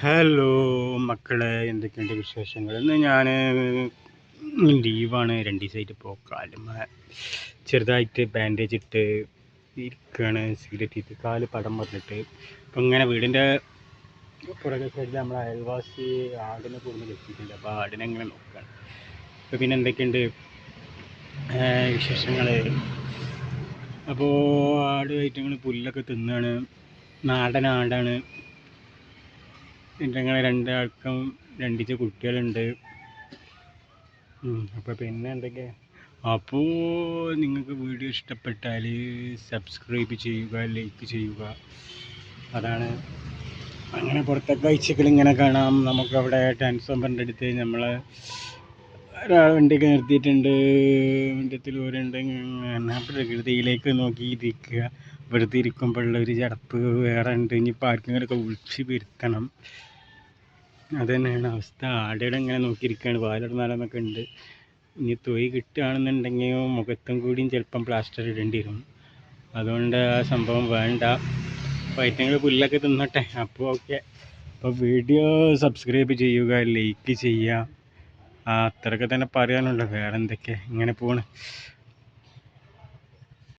Hello മക്കളെ എന്തൊക്കെയുണ്ട് വിശേഷങ്ങൾ? ഇന്ന് ഞാൻ ലീവാണ് രണ്ട് ദിവസമായിട്ട് ഇപ്പോൾ ചെറുതായിട്ട് ബാൻഡേജ് ഇട്ട് ഇരിക്കുകയാണ് സിഗരറ്റ് ഇട്ട് കാൽ പടം പറഞ്ഞിട്ട് അപ്പം ഇങ്ങനെ വീടിന്റെ പുറകെ സൈഡിൽ നമ്മൾ അയൽവാസി ആടിനെ കൂടുതൽ എത്തിയിട്ടുണ്ട് അപ്പോൾ ആടിനെ ഇങ്ങനെ നോക്കുകയാണ് അപ്പോൾ പിന്നെ എന്തൊക്കെയുണ്ട് വിശേഷങ്ങൾ അപ്പോൾ ആട് ഐറ്റങ്ങൾ പുല്ലൊക്കെ തിന്നാണ്. നാടൻ ആടാണ്. ഞങ്ങൾ രണ്ടാൾക്കും രണ്ടിച്ച് കുട്ടികളുണ്ട്. അപ്പോൾ പിന്നെ എന്തൊക്കെ? അപ്പോൾ നിങ്ങൾക്ക് വീഡിയോ ഇഷ്ടപ്പെട്ടാൽ സബ്സ്ക്രൈബ് ചെയ്യുക ലൈക്ക് ചെയ്യുക. അതാണ്. അങ്ങനെ പുറത്തൊക്കെ ഇങ്ങനെ കാണാം. നമുക്കവിടെ ട്രാൻസ്ഫോമറിന്റെ അടുത്ത് നമ്മൾ ഒരാൾ വണ്ടിയൊക്കെ നിർത്തിയിട്ടുണ്ട് ഓരുണ്ട് ഇങ്ങനെ പ്രകൃതിയിലേക്ക് നോക്കിയിരിക്കുക വെറുതെ ഇരിക്കുമ്പോഴുള്ള ഒരു ചടപ്പ് വേറെ ഉണ്ട്. ഇനി ആർക്കെങ്കിലുമൊക്കെ വിളിച്ച് വരുത്തണം. അത് തന്നെയാണ് അവസ്ഥ. ആടെയുടെ ഇങ്ങനെ നോക്കിയിരിക്കുകയാണ്. പാലിടുന്നാലെന്നൊക്കെ ഉണ്ട്. ഇനി തൊയ് കിട്ടുകയാണെന്നുണ്ടെങ്കിൽ മുഖത്തും കൂടിയും ചിലപ്പം പ്ലാസ്റ്റർ ഇടേണ്ടി വരും. അതുകൊണ്ട് ആ സംഭവം വേണ്ട. പൈറ്റങ്ങൾ പുല്ലൊക്കെ തിന്നട്ടെ. അപ്പോൾ ഓക്കെ അപ്പോൾ വീഡിയോ സബ്സ്ക്രൈബ് ചെയ്യുക ലൈക്ക് ചെയ്യുക. അത്രയൊക്കെ തന്നെ പറയാനുള്ളൂ വേറെ എന്തൊക്കെ ഇങ്ങനെ പോണ്.